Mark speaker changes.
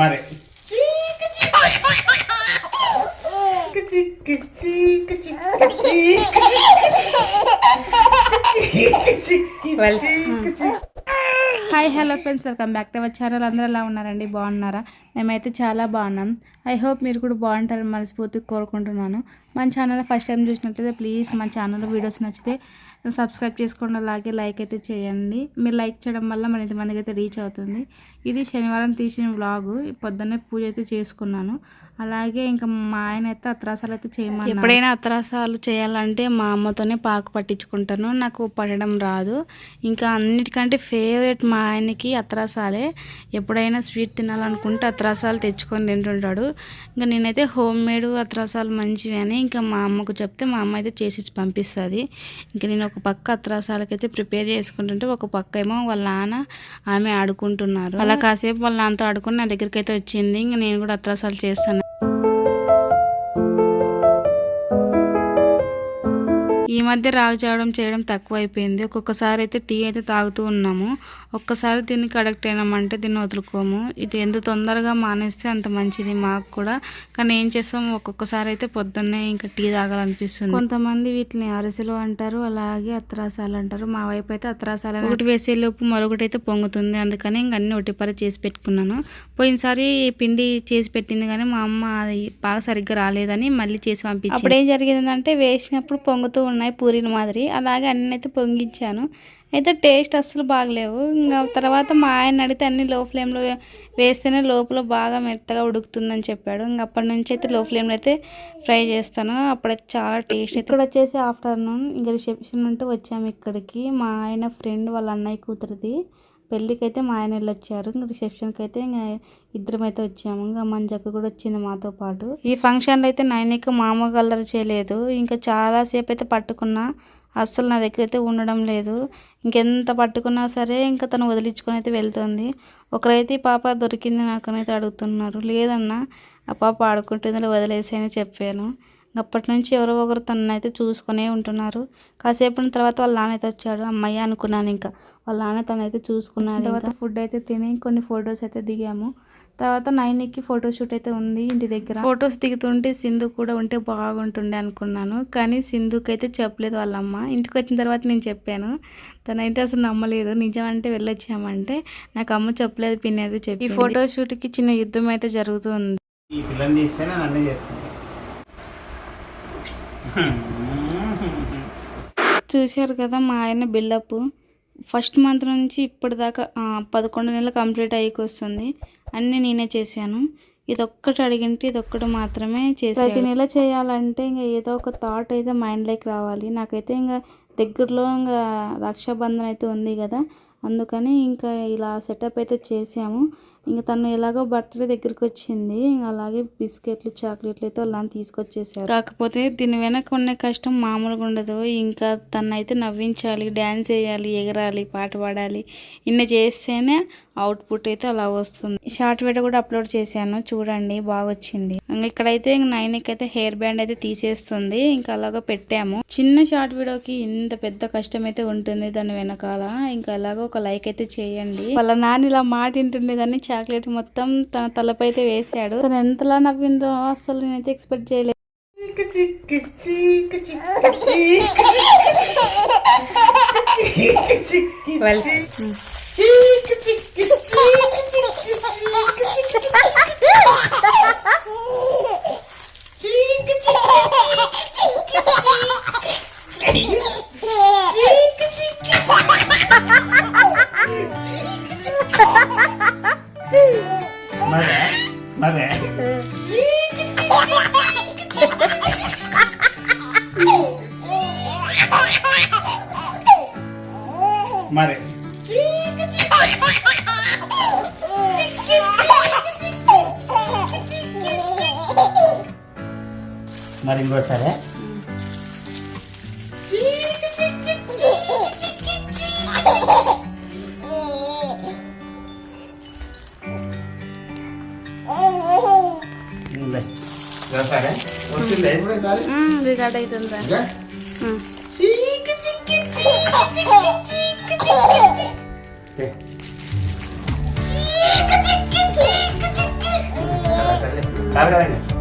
Speaker 1: మరి.
Speaker 2: Hi hello friends welcome back to our channel అందరూ ఎలా ఉన్నారండి? బాగున్నారా? మేమైతే చాలా బాగున్నాం. ఐ హోప్ మీరు కూడా బాగుంటారని మనస్ఫూర్తిగా కోరుకుంటున్నాను. మన ఛానల్ ఫస్ట్ టైం చూసినట్లయితే ప్లీజ్ మన ఛానల్ వీడియోస్ నచ్చితే సబ్స్క్రైబ్ చేసుకోండి. అలాగే లైక్ అయితే చేయండి. మీరు లైక్ చేయడం వల్ల మన ఇంతమందికి అయితే రీచ్ అవుతుంది. ఇది శనివారం తీసిన వ్లాగు పొద్దున్నే పూజ అయితే చేసుకున్నాను. అలాగే ఇంకా మా ఆయన అయితే అత్రాసాలు అయితే చేయమని ఎప్పుడైనా అత్రాసాలు చేయాలంటే మా అమ్మతోనే పాకు పట్టించుకుంటాను. నాకు పడడం రాదు. ఇంకా అన్నిటికంటే ఫేవరెట్ మా ఆయనకి అత్రాసాలే. ఎప్పుడైనా స్వీట్ తినాలనుకుంటే అత్రాసాలు తెచ్చుకొని తింటుంటాడు. ఇంకా నేనైతే హోమ్ మేడ్ అత్రాసాలు మంచివి అని ఇంకా మా అమ్మకు చెప్తే మా అమ్మ అయితే చేసి పంపిస్తుంది. ఇంకా నేను ఒక పక్క అత్రాసాలకైతే ప్రిపేర్ చేసుకుంటుంటే ఒక పక్క ఏమో వాళ్ళ నాన్న ఆమె ఆడుకుంటున్నారు. అలా కాసేపు వాళ్ళు నాతో ఆడుకుని నా దగ్గరికి అయితే వచ్చింది. ఇంక నేను కూడా అత్రాసాలు చేస్తాను. ఈ మధ్య రాగు చేయడం చేయడం తక్కువ అయిపోయింది ఒక్కొక్కసారి అయితే టీ అయితే తాగుతూ ఉన్నాము. ఒక్కసారి దీనికి అడక్ట్ అయినామంటే దీన్ని వదులుకోము. ఇది ఎంత తొందరగా మానేస్తే అంత మంచిది మాకు కూడా. కానీ ఏం చేస్తాం? ఒక్కొక్కసారి అయితే పొద్దున్నే ఇంకా టీ తాగాలనిపిస్తుంది. కొంతమంది వీటిని అరిసెలు అంటారు అలాగే అత్రాసాలు అంటారు. మా వైపు అయితే అత్రాసాలు ఒకటి వేసే లోపు మరొకటి అయితే పొంగుతుంది. అందుకని ఇంక అన్ని ఒట్టిపరి చేసి పెట్టుకున్నాను. పోయినసారి పిండి చేసి పెట్టింది కానీ మా అమ్మ అది బాగా సరిగ్గా రాలేదని మళ్ళీ చేసి పంపించి అప్పుడు ఏం జరిగిందంటే వేసినప్పుడు పొంగుతూ ఉన్నాయి పూరీల మాదిరి. అలాగే అన్నైతే అయితే పొంగించాను. అయితే టేస్ట్ అస్సలు బాగలేవు. ఇంకా తర్వాత మా ఆయన అడిగితే అన్ని లో ఫ్లేమ్లో వేస్తేనే లోపల బాగా మెత్తగా ఉడుకుతుందని చెప్పాడు. ఇంకా అప్పటి నుంచి అయితే లో ఫ్లేమ్లో అయితే ఫ్రై చేస్తాను. అప్పుడైతే చాలా టేస్ట్ ఇక్కడ వచ్చేసి ఆఫ్టర్నూన్ ఇంకా రిసెప్షన్ ఉంటే వచ్చాము ఇక్కడికి. మా ఆయన ఫ్రెండ్ వాళ్ళ అన్నయ్య కూతురిది. పెళ్ళికి అయితే మా ఆయన వచ్చారు ఇంకా రిసెప్షన్కి అయితే ఇంకా ఇద్దరం అయితే వచ్చాము. ఇంకా మంజక్క కూడా వచ్చింది మాతో పాటు. ఈ ఫంక్షన్లో అయితే నైన్కి మామ కలర్ చేయలేదు. ఇంకా చాలాసేపు అయితే పట్టుకున్నా. అస్సలు నా దగ్గర అయితే ఉండడం లేదు. ఇంకెంత పట్టుకున్నా సరే ఇంకా తను వదిలించుకొని అయితే వెళ్తుంది. ఒకరైతే ఈ పాప దొరికింది నాకనైతే అడుగుతున్నారు. లేదన్నా ఆ పాప ఆడుకుంటుంది వదిలేసి అని చెప్పాను. అప్పటి నుంచి ఎవరో ఒకరు తనని అయితే చూసుకునే ఉంటున్నారు. కాసేపు తర్వాత వాళ్ళ నాన్న అయితే వచ్చాడు. అమ్మాయి అనుకున్నాను ఇంకా. వాళ్ళ నాన్న తనైతే చూసుకున్నాడు తర్వాత ఫుడ్ అయితే తిని కొన్ని ఫొటోస్ అయితే దిగాము. తర్వాత నైన్కి ఫోటో షూట్ అయితే ఉంది ఇంటి దగ్గర. ఫొటోస్ దిగుతుంటే సింధు కూడా ఉంటే బాగుంటుండే అనుకున్నాను. కానీ సింధుకి అయితే చెప్పలేదు వాళ్ళ అమ్మ. ఇంటికి వచ్చిన తర్వాత నేను చెప్పాను. తనైతే అసలు నమ్మలేదు. నిజం అంటే వెళ్ళొచ్చామంటే నాకు అమ్మ చెప్పలేదు పిన్ని అయితే చెప్పి ఈ ఫోటో షూట్కి చిన్న యుద్ధం అయితే జరుగుతుంది.
Speaker 1: ఈ పిల్లని తీస్తేనే నన్ను చేసుకుంటా
Speaker 2: చూశారు కదా మా ఆయన బిల్డప్. ఫస్ట్ మంత్ నుంచి ఇప్పటిదాకా పదకొండు నెలలు కంప్లీట్ అయ్యికి వస్తుంది అన్నీ నేనే చేశాను. ఇది ఒక్కటి అడిగింటే ఇది ఒక్కటి మాత్రమే చేసి ప్రతి నెల చేయాలంటే ఇంకా ఏదో ఒక థాట్ అయితే మైండ్లోకి రావాలి. నాకైతే ఇంకా దగ్గరలో ఇంకా రక్షాబంధన్ అయితే ఉంది కదా. అందుకని ఇంకా ఇలా సెటప్ అయితే చేసాము ఇంకా తను ఎలాగో బర్త్డే దగ్గరికి వచ్చింది ఇంకా అలాగే బిస్కెట్లు చాక్లెట్లు అయితే వాళ్ళని తీసుకొచ్చేసారు. కాకపోతే దీని వెనక ఉన్న కష్టం మామూలుగా ఉండదు. ఇంకా తను అయితే నవ్వించాలి డ్యాన్స్ వేయాలి ఎగరాలి పాట పాడాలి. ఇన్ని చేస్తేనే అవుట్పుట్ అయితే అలా వస్తుంది. షార్ట్ వీడియో కూడా అప్లోడ్ చేశాను. చూడండి బాగా వచ్చింది ఇంకా ఇక్కడైతే ఇంక నైన్కి అయితే హెయిర్ బ్యాండ్ అయితే తీసేస్తుంది. ఇంకా అలాగా పెట్టాము. చిన్న షార్ట్ వీడియోకి ఇంత పెద్ద కష్టం అయితే ఉంటుంది దాని వెనకాల. ఇంకా అలాగా ఒక లైక్ అయితే చేయండి. వాళ్ళ నాన్న ఇలా మాట వింటుండేదని చాక్లెట్ మొత్తం తన తలపై అయితే వేసాడు తను ఎంతలా నవ్విందో అసలు నేనైతే ఎక్స్పెక్ట్ చేయలేదు
Speaker 1: మరి ఇంకోసారి ఇంకోసారి వచ్చింది ఎప్పుడోసారి
Speaker 2: రికార్డ్ అవుతుందా
Speaker 1: ఇంకా? ఏ. చాలు కదా ఇంకా